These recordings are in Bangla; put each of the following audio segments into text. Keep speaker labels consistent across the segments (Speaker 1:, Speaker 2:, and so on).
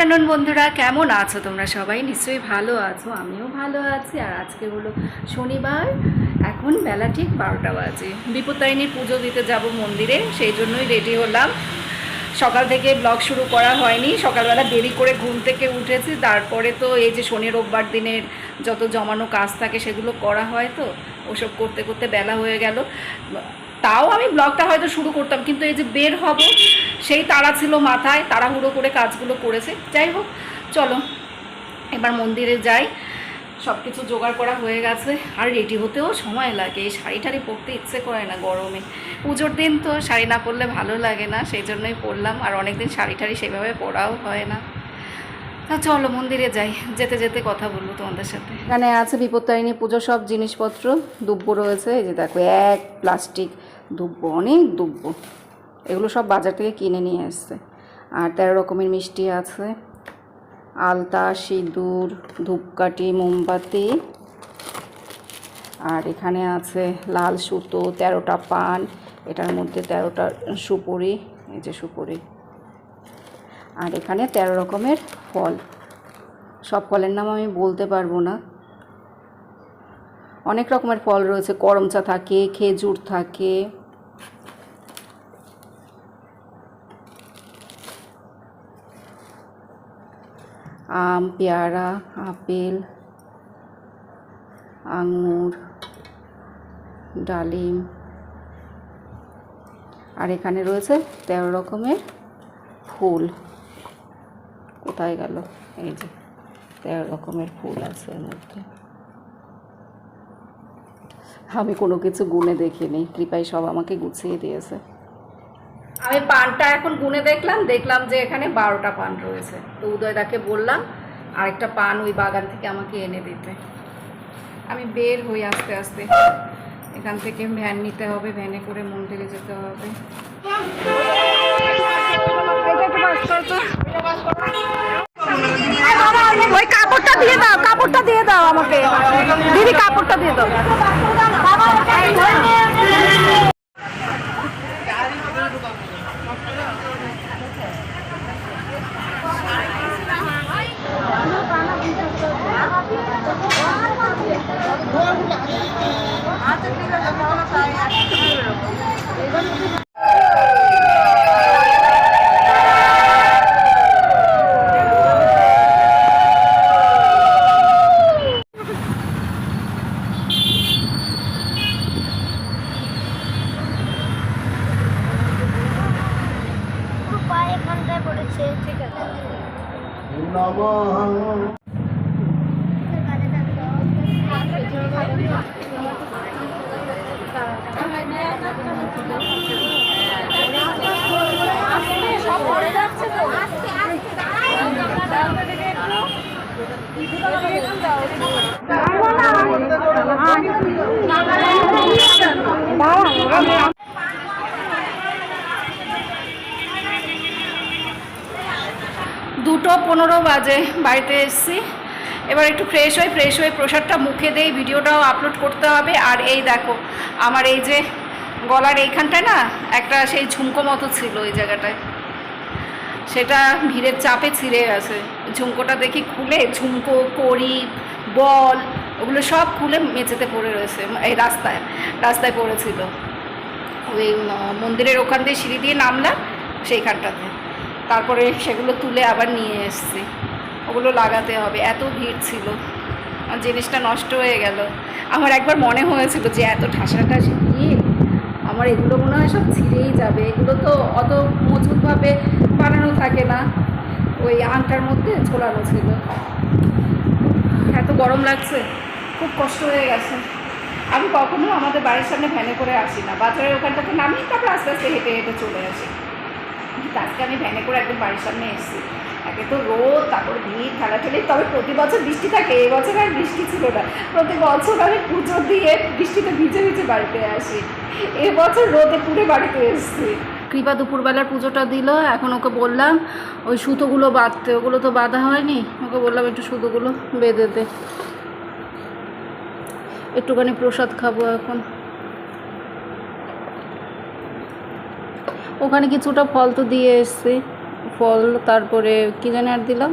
Speaker 1: আফটারনুন বন্ধুরা, কেমন আছো তোমরা সবাই? নিশ্চয়ই ভালো আছো, আমিও ভালো আছি। আর আজকে হলো শনিবার, এখন বেলা ঠিক বারোটা বাজে। বিপত্তারিণীর পুজো দিতে যাব মন্দিরে, সেই জন্যই রেডি হলাম। সকাল থেকে ব্লগ শুরু করা হয়নি, সকালবেলা দেরি করে ঘুম থেকে উঠেছি। তারপরে তো এই যে শনি রোববার দিনের যত জমানো কাজ থাকে, সেগুলো করা হয় তো, ওসব করতে করতে বেলা হয়ে গেল। তাও আমি ব্লগটা হয়তো শুরু করতাম, কিন্তু এই যে বের হব সেই তারা ছিল মাথায়, তাড়াহুড়ো করে কাজগুলো করেছে। যাই হোক, চলো, এবার মন্দিরে যাই। সব কিছু জোগাড় করা হয়ে গেছে, আর রেডি হতেও সময় লাগে। এই শাড়ি টাড়ি পরতে ইচ্ছে করে না গরমে। পুজোর দিন তো শাড়ি না পরলে ভালো লাগে না, সেই জন্যই পরলাম। আর অনেকদিন শাড়ি টাড়ি সেভাবে পরাও হয় না। চলো, মন্দিরে যাই। যেতে যেতে কথা বলব তোমাদের সাথে। এখানে আছে বিপত্তারিণী পুজো সব জিনিসপত্র। দুব্য রয়েছে, এই যে দেখো, এক প্লাস্টিক দুব্য অনেক দুব্য এগুলো সব বাজার থেকে কিনে নিয়ে এসছে। আর তেরো রকমের মিষ্টি আছে। আলতা, সিঁদুর, ধূপকাঠি, মোমবাতি। আর এখানে আছে লাল সুতো, তেরোটা পান। এটার মধ্যে তেরোটা সুপুরি, এই যে সুপুরি। আর এখানে তেরো রকমের ফল। সব ফলের নাম আমি বলতে পারব না। অনেক রকমের ফল রয়েছে। করমচা থাকে, খেজুর থাকে। আম, পেয়ারা, আপেল, আঙুর, ডালিম, আর এখানে রয়েছে তেরো রকমের ফুল। কোথায় গেল? এই যে, তেরো রকমের ফুল আছে এর মধ্যে। আমি কোনো কিছু গুনে দেখিনি। কৃপাই সব আমাকে গুছিয়ে দিয়েছে। আমি পানটা এখন গুনে দেখলাম দেখলাম যে এখানে বারোটা পান রয়েছে। তো উদয়দাকে বললাম, আরেকটা পান ওই বাগান থেকে আমাকে এনে দিতে। আমি বের হই আস্তে আস্তে। এখান থেকে ভ্যান নিতে হবে, ভ্যানে করে মন্দিরে যেতে হবে। ওই কাপড়টা দিয়ে দাও, কাপড়টা দিয়ে দাও আমাকে। দিদি, কাপড়টা দিয়ে দাও।
Speaker 2: Thank you.
Speaker 1: দুটো পনেরো বাজে বাড়িতে এসেছি। এবার একটু ফ্রেশ হয়ে ফ্রেশ হয়ে প্রসাদটা মুখে দেই, ভিডিওটাও আপলোড করতে হবে। আর এই দেখো, আমার এই যে গলার এইখানটায় না, একটা সেই ঝুমকো মতো ছিল ওই জায়গাটায়। সেটা ভিড়ের চাপে ছিঁড়ে গেছে। ঝুমকোটা দেখি খুলে, ঝুমকো কড়ি বল, ওগুলো সব খুলে মেঝেতে পড়ে রয়েছে, এই রাস্তায় রাস্তায় পড়েছিল। ওই মন্দিরের ওখান দিয়ে সিঁড়ি দিয়ে নামলাম, সেইখানটাতে। তারপরে সেগুলো তুলে আবার নিয়ে এসেছি। ওগুলো লাগাতে হবে, এত ভিড় ছিল। জিনিসটা নষ্ট হয়ে গেল। আমার একবার মনে হয়েছিল যে এত ঠাসা ঠাসাঠাসি ভিড়, আমার এগুলো মনে হয় সব ছিঁড়েই যাবে। এগুলো তো অত মজবুতভাবে বানানো থাকে না। ওই আংটার মধ্যে ঝোলানো ছিল। এত গরম লাগছে, খুব কষ্ট হয়ে গেছে। আমি কখনো আমাদের বাড়ির সামনে ভ্যানে করে আসি না। বাজারের ওখানটাতে নামি তারপর আস্তে আস্তে হেঁটে হেঁটে চলে আসি। আজকে আমি ভ্যানে করে একদম বাড়ির সামনে এসেছি। একে তো রোদ, তারপর ভিড় ঠেলাঠেলি তবে প্রতি বছর বৃষ্টি থাকে, এই বছর আর বৃষ্টি ছিল না। প্রতি বছর আমি পুজো দিয়ে বৃষ্টিতে ভিজে ভিজে বাড়িতে আসি। এবছর রোদে পুড়ে বাড়িতে এসেছি। কৃপা দুপুরবেলার পুজোটা দিল, এখন ওকে বললাম, ওই সুতোগুলো বাঁধতে, ওগুলো তো বাঁধা হয়নি, ওকে বললাম একটু সুতোগুলো বেঁধে দে। একটুখানি প্রসাদ খাব এখন। ওখানে কিছুটা ফল তো দিয়ে এসছি। ফল তারপরে কী জানি আর দিলাম?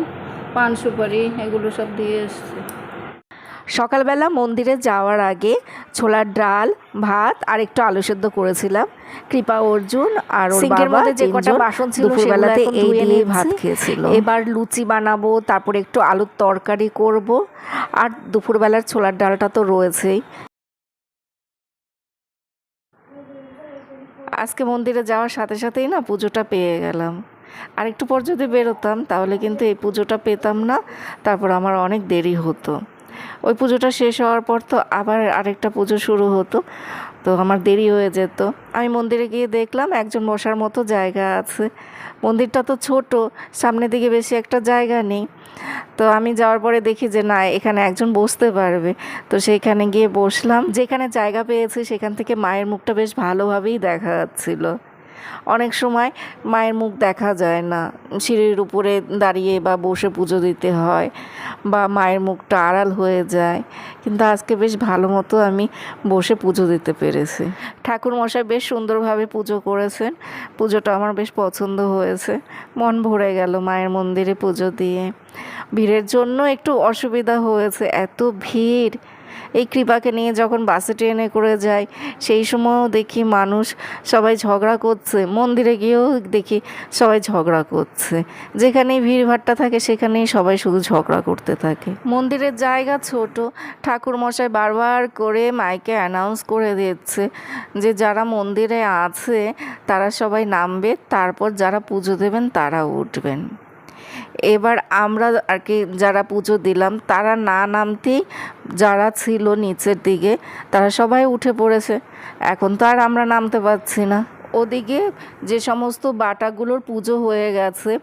Speaker 1: পান সুপারি এগুলো সব দিয়ে এসছে।
Speaker 3: সকালবেলা মন্দিরে যাওয়ার আগে ছোলার ডাল ভাত আর একটু আলু সেদ্ধ করেছিলাম। কৃপা অর্জুন আর ওর বাবা
Speaker 1: মধ্যে যে কটা বাসন ছিল
Speaker 3: দুপুরবেলাতে এই দিয়ে ভাত খেয়েছিল। এবার লুচি বানাবো তারপরে একটু আলুর তরকারি করব। আর দুপুরবেলার ছোলার ডালটা তো রয়েছেই। আজকে মন্দিরে যাওয়ার সাথে সাথেই না পুজোটা পেয়ে গেলাম। আর একটু পর যদি বেরোতাম, তাহলে কিন্তু এই পুজোটা পেতাম না, তারপর আমার অনেক দেরি হতো। ওই পুজোটা শেষ হওয়ার পর তো আবার আরেকটা পুজো শুরু হতো, তো আমার দেরি হয়ে যেত। আমি মন্দিরে গিয়ে দেখলাম একজন বসার মতো জায়গা আছে। মন্দিরটা তো ছোট, সামনের দিকে বেশি একটা জায়গা নেই। তো আমি যাওয়ার পরে দেখি যে না, এখানে একজন বসতে পারবে। তো সেখানে গিয়ে বসলাম। যেখানে জায়গা পেয়েছি সেখান থেকে মায়ের মুখটা বেশ ভালোভাবেই দেখা যাচ্ছিল। অনেক সময় মায়ের মুখ দেখা যায় না। সিঁড়ির উপরে দাঁড়িয়ে বা বসে পুজো দিতে হয় বা মায়ের মুখটা আড়াল হয়ে যায়। কিন্তু আজকে বেশ ভালো মতো আমি বসে পুজো দিতে পেরেছি। ঠাকুর মশাই বেশ সুন্দরভাবে পুজো করেছেন। পুজোটা আমার বেশ পছন্দ হয়েছে। মন ভরে গেল মায়ের মন্দিরে পুজো দিয়ে। ভিড়ের জন্য একটু অসুবিধা হয়েছে। এত ভিড়। এই কৃপাকে নিয়ে যখন বাসে ট্রেনে করে যাই, সেই সময়ও দেখি মানুষ সবাই ঝগড়া করছে। মন্দিরে গিয়েও দেখি সবাই ঝগড়া করছে। যেখানেই ভিড়ভাট্টা থাকে, সেখানেই সবাই শুধু ঝগড়া করতে থাকে। মন্দিরের জায়গা ছোট। ঠাকুর মশাই বারবার করে মাইকে অ্যানাউন্স করে দিচ্ছে যে, যারা মন্দিরে আছে, তারা সবাই নামবে। তারপর যারা পুজো দেবেন, তারা উঠবেন। এবার আমরা আর কি যারা পুজো দিলাম, তারা না নামতেই যারা ছিল নিচের দিকে, তারা সবাই উঠে পড়েছে। এখন তো আর আমরা নামতে পারছি না। ওদিকে যে সমস্ত বাটাগুলোর পুজো হয়ে গেছে,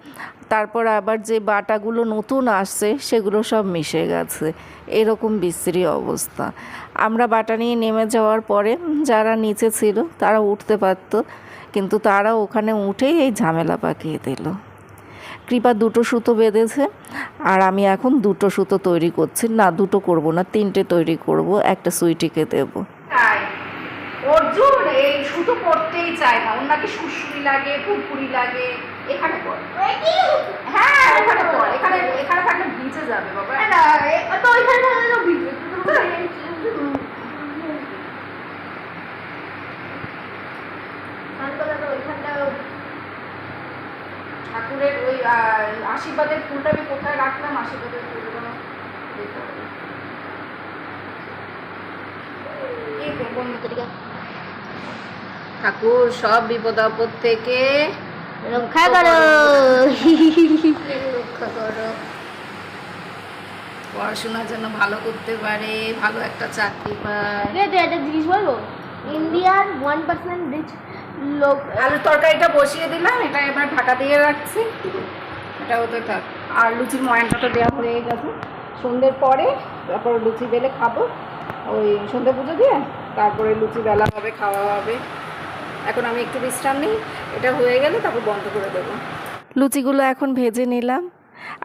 Speaker 3: তারপর আবার যে বাটাগুলো নতুন আসছে, সেগুলো সব মিশে গেছে। এরকম বিশ্রী অবস্থা। আমরা বাটা নিয়ে নেমে যাওয়ার পরে যারা নিচে ছিল, তারা উঠতে পারতো, কিন্তু তারা ওখানে উঠেই এই ঝামেলা পাকিয়ে দিল। কৃপা দুটো সুতো বেঁধেছে আর আমি এখন দুটো সুতো তৈরি করছি। না দুটো করব না তিনটে তৈরি করব একটা সুইটিকে দেব।
Speaker 1: অর্জুন এই সুতো পড়তেই চায় না। ওর নাকি সুসুরি লাগে পুরপুরি লাগে এখানে পড় হ্যাঁ এখানে পড় এখানে এখানে থাকলে ভিজে যাবে বাবা
Speaker 2: তো ওইখানে থাকলে তো ভিজে
Speaker 1: ঠাকুরের ওই আহ, আশীর্বাদের ফুলটা আমি কোথায় রাখলাম আশীর্বাদের ফুলটা দেখতে হবে। এই তো, বন্ধ করে দাও। ঠাকুর সব বিপদ আপদ থেকে
Speaker 2: রক্ষা করো। রক্ষা করো।
Speaker 1: পড়াশোনার জন্য ভালো করতে পারে ভালো একটা চাকরি পায়।
Speaker 2: একটা জিনিস বলব? ইন্ডিয়ার ওয়ান পার্সেন্ট রিচ লোক
Speaker 1: আলুর তরকারিটা বসিয়ে দিলাম এটা এবার ঢাকা দিয়ে রাখছি। এটা হতে থাক। আর লুচির ময়ানটা তো দেওয়া হয়ে গেছে। সন্ধ্যের পরে তারপর লুচি বেলে খাব। ওই সন্ধ্যে পুজো দিয়ে তারপরে লুচি বেলা হবে, খাওয়া হবে। এখন আমি একটু বিশ্রাম নিই, এটা হয়ে গেলে তারপর বন্ধ করে দেবো।
Speaker 3: লুচিগুলো এখন ভেজে নিলাম।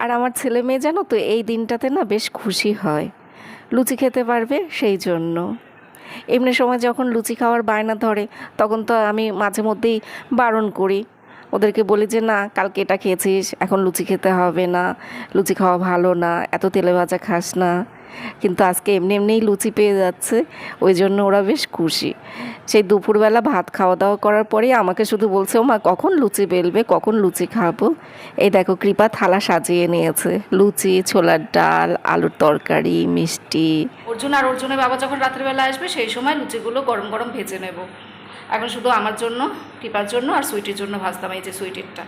Speaker 3: আর আমার ছেলে মেয়ে জানো তো, এই দিনটাতে না বেশ খুশি হয়। লুচি খেতে পারবে সেই জন্য। এমনি সময় যখন লুচি খাওয়ার বায়না ধরে, তখন তো আমি মাঝে মধ্যেই বারণ করি। ওদেরকে বলি যে, না, কালকে এটা খেয়েছিস, এখন লুচি খেতে হবে না, লুচি খাওয়া ভালো না, এত তেলে ভাজা খাস না। কিন্তু আজকে এমনি এমনিই লুচি পেয়ে যাচ্ছে, ওই জন্য ওরা বেশ খুশি। সেই দুপুরবেলা ভাত খাওয়া দাওয়া করার পরেই আমাকে শুধু বলছে ও মা কখন লুচি বেলবে? কখন লুচি খাব? এই দেখো, কৃপা থালা সাজিয়ে নিয়েছে। লুচি, ছোলার ডাল, আলুর তরকারি, মিষ্টি।
Speaker 1: অর্জুন আর অর্জুনের বাবা যখন রাত্রিবেলা আসবে, সেই সময় লুচিগুলো গরম গরম ভেজে নেব। এখন শুধু আমার জন্য, কৃপার জন্য আর সুইটির জন্য ভাজতাম এই যে সুইটিরটা।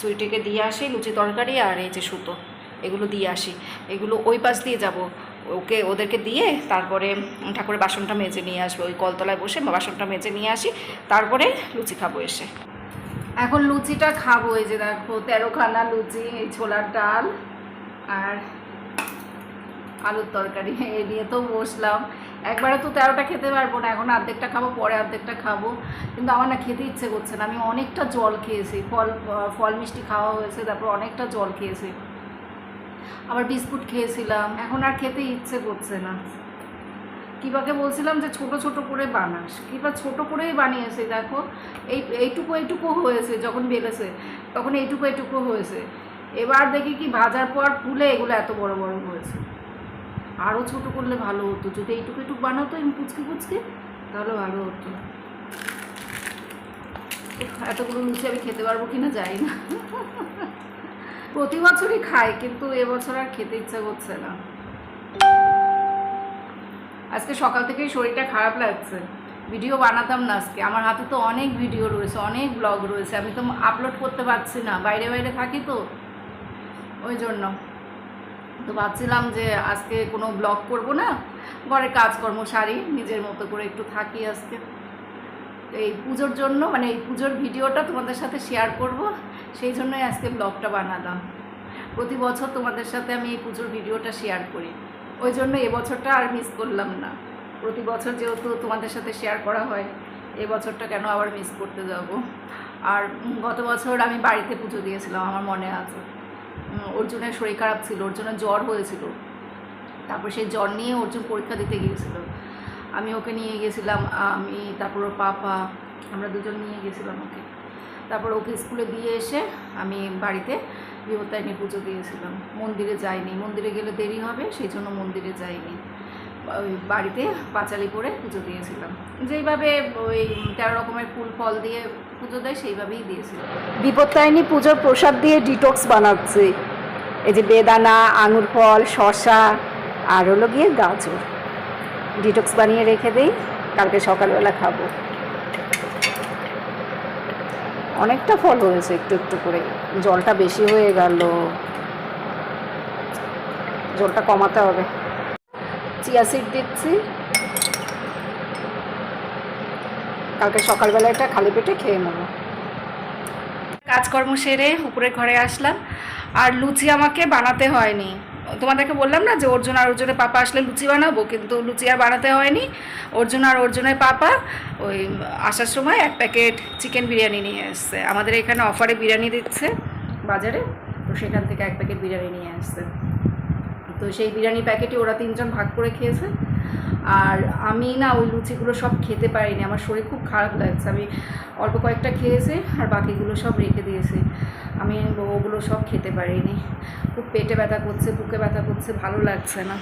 Speaker 1: সুইটিকে দিয়ে আসি, লুচি তরকারি আর এই যে সুতো, এগুলো দিয়ে আসি। এগুলো ওই পাশ দিয়ে যাব। ওকে, ওদেরকে দিয়ে তারপরে ঠাকুরের বাসনটা মেজে নিয়ে আসব। ওই কলতলায় বসে বাসনটা মেজে নিয়ে আসি, তারপরে লুচি খাব এসে। এখন লুচিটা খাব, এই যে দেখো, তেরোখানা লুচি, এই ছোলার ডাল আর আলুর তরকারি। এ নিয়ে তো বসলাম। একবারে তো তেরোটা খেতে পারব না, এখন অর্ধেকটা খাব, পরে অর্ধেকটা খাব। কিন্তু আমার না খেতে ইচ্ছে করছে না। আমি অনেকটা জল খেয়েছি ফল ফল মিষ্টি খাওয়া হয়েছে, তারপর অনেকটা জল খেয়েছি। আবার বিস্কুট খেয়েছিলাম। এখন আর খেতে ইচ্ছে করছে না। কিবাকে বলছিলাম যে ছোট ছোট করে বানাস। কিবা ছোট করেই বানিয়েছে, দেখো। এই, এইটুকু এইটুকু হয়েছে যখন বেলেছে তখন এইটুকু এইটুকু হয়েছে। এবার দেখি কি ভাজার পর ফুলে এগুলো এত বড় বড় হয়েছে। আরও ছোট করলে ভালো হতো। যদি এইটুকু এইটুকু বানাতো এমনি পুচকে পুচকে, তাহলে ভালো হতো। এতগুলো লুচি আমি খেতে পারব কিনা যাই না। প্রতি বছরই খাই, কিন্তু এবছর আর খেতে ইচ্ছা করছে না। আজকে সকাল থেকেই শরীরটা খারাপ লাগছে। ভিডিও বানাতাম না আজকে। আমার হাতে তো অনেক ভিডিও রয়েছে, অনেক ব্লগ রয়েছে। আমি তো আপলোড করতে পারছি না। বাইরে বাইরে থাকি তো। ওই জন্য। তো ভাবছিলাম যে আজকে কোনো ব্লগ করব না। ঘরের কাজকর্ম সারি, নিজের মতো করে একটু থাকি আজকে। এই পুজোর জন্য মানে এই পুজোর ভিডিওটা তোমাদের সাথে শেয়ার করব। সেই জন্যই আজকে ব্লগটা বানালাম। প্রতি বছর তোমাদের সাথে আমি এই পুজোর ভিডিওটা শেয়ার করি। ওই জন্য এবছরটা আর মিস করলাম না। প্রতি বছর যেহেতু তোমাদের সাথে শেয়ার করা হয় এবছরটা কেন আবার মিস করতে যাব? আর গত বছর আমি বাড়িতে পুজো দিয়েছিলাম, আমার মনে আছে। অর্জুনের শরীর খারাপ ছিল, অর্জুনের জ্বর হয়েছিল। তারপর সেই জ্বর নিয়ে অর্জুন পরীক্ষা দিতে গিয়েছিল। আমি ওকে নিয়ে গেছিলাম, আমি, তারপর ওর পাপা, আমরা দুজন নিয়ে গেছিলাম ওকে। তারপর ওকে স্কুলে দিয়ে এসে আমি বাড়িতে বিপত্তারিণী পুজো দিয়েছিলাম। মন্দিরে যাইনি। মন্দিরে গেলে দেরি হবে, সেই জন্য মন্দিরে যাইনি। ওই বাড়িতে পাঁচালি পরে পুজো দিয়েছিলাম। যেইভাবে ওই তেরো রকমের ফুল, ফল দিয়ে পুজো দেয়, সেইভাবেই দিয়েছিলাম। বিপত্তারিণী পুজোর প্রসাদ দিয়ে ডিটক্স বানাচ্ছে। এই যে বেদানা, আঙুর ফল শশা আর হলো গিয়ে গাজর। ডিটক্স বানিয়ে রেখে দিই, কালকে সকালবেলা খাব। অনেকটা ফল হয়েছে একটু একটু করে। জলটা বেশি হয়ে গেল। জলটা কমাতে হবে। চিয়া সিড দিচ্ছি। কালকে সকালবেলা এটা খালি পেটে খেয়ে নেব। কাজকর্ম সেরে উপরে ঘরে আসলাম। আর লুচি আমাকে বানাতে হয়নি। তোমাদেরকে বললাম না যে অর্জুন আর অর্জুনের পাপা আসলে লুচি বানাবো, কিন্তু লুচি আর বানাতে হয়নি। অর্জুন আর অর্জুনের পাপা ওই আসার সময় এক প্যাকেট চিকেন বিরিয়ানি নিয়ে এসছে। আমাদের এখানে অফারে বিরিয়ানি দিচ্ছে বাজারে, তো সেখান থেকে এক প্যাকেট বিরিয়ানি নিয়ে আসছে। তো সেই বিরিয়ানি প্যাকেটই ওরা তিনজন ভাগ করে খেয়েছে। আর আমি না ওই লুচিগুলো সব খেতে পারিনি, আমার শরীর খুব খারাপ লাগছে। আমি অল্প কয়েকটা খেয়েছি আর বাকিগুলো সব রেখে দিয়েছি। আমি ওগুলো সব খেতে পারিনি। খুব পেটে ব্যথা করছে, বুকে ব্যথা করছে, ভালো লাগছে না।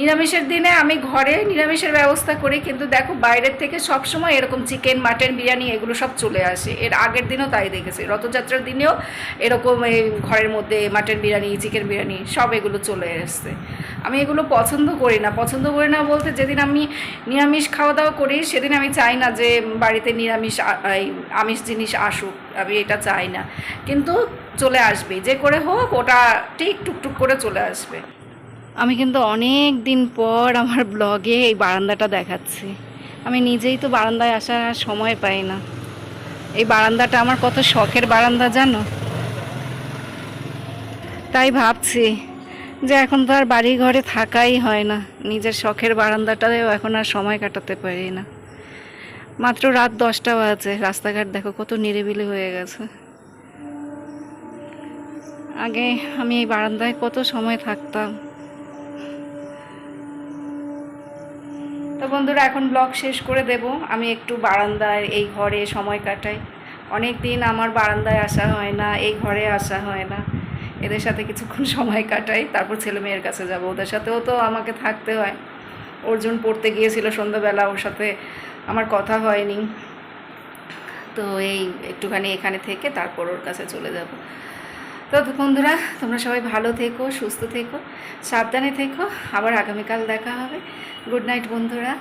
Speaker 1: নিরামিষের দিনে আমি ঘরে নিরামিষের ব্যবস্থা করি, কিন্তু দেখো বাইরের থেকে সব সময় এরকম চিকেন, মাটন, বিরিয়ানি এগুলো সব চলে আসে। এর আগের দিনও তাই দেখেছি। রথযাত্রার দিনেও এরকম এই ঘরের মধ্যে মাটন বিরিয়ানি, চিকেন বিরিয়ানি সব এগুলো চলে এসছে আমি এগুলো পছন্দ করি না। পছন্দ করি না বলতে যেদিন আমি নিরামিষ খাওয়া দাওয়া করি, সেদিন আমি চাই না যে বাড়িতে নিরামিষ আমিষ জিনিস আসুক। আমি এটা চাই না। কিন্তু চলে আসবে। যে করে হোক, ওটা ঠিক টুকটুক করে চলে আসবে। আমি কিন্তু অনেক দিন পর আমার ব্লগে এই বারান্দাটা দেখাচ্ছি। আমি নিজেই তো বারান্দায় আসার আর সময় পাই না। এই বারান্দাটা আমার কত শখের বারান্দা, জানো? তাই ভাবছি যে এখন তো আর বাড়ি ঘরে থাকাই হয় না। নিজের শখের বারান্দাটাতেও এখন আর সময় কাটাতে পারি না। মাত্র রাত দশটা বাজে। রাস্তাঘাট দেখো কত নিরিবিলি হয়ে গেছে। আগে আমি এই বারান্দায় কত সময় থাকতাম। তো বন্ধুরা, এখন ব্লগ শেষ করে দেব। আমি একটু বারান্দায়, এই ঘরে সময় কাটাই। অনেক দিন আমার বারান্দায় আসা হয় না, এই ঘরে আসা হয় না। এদের সাথে কিছুক্ষণ সময় কাটাই, তারপর ছেলে মেয়ের কাছে যাব। ওদের সাথেও তো আমাকে থাকতে হয়। অর্জুন পড়তে গিয়েছিল সন্ধ্যাবেলা, ওর সাথে আমার কথা হয়নি। তো এই একটুখানি এখানে থেকে তারপর ওর কাছে চলে যাব। তো বন্ধুরা, তোমরা সবাই ভালো থেকো, সুস্থ থেকো, সাবধানে থেকো। আবার আগামীকাল দেখা হবে। গুড নাইট, বন্ধুরা।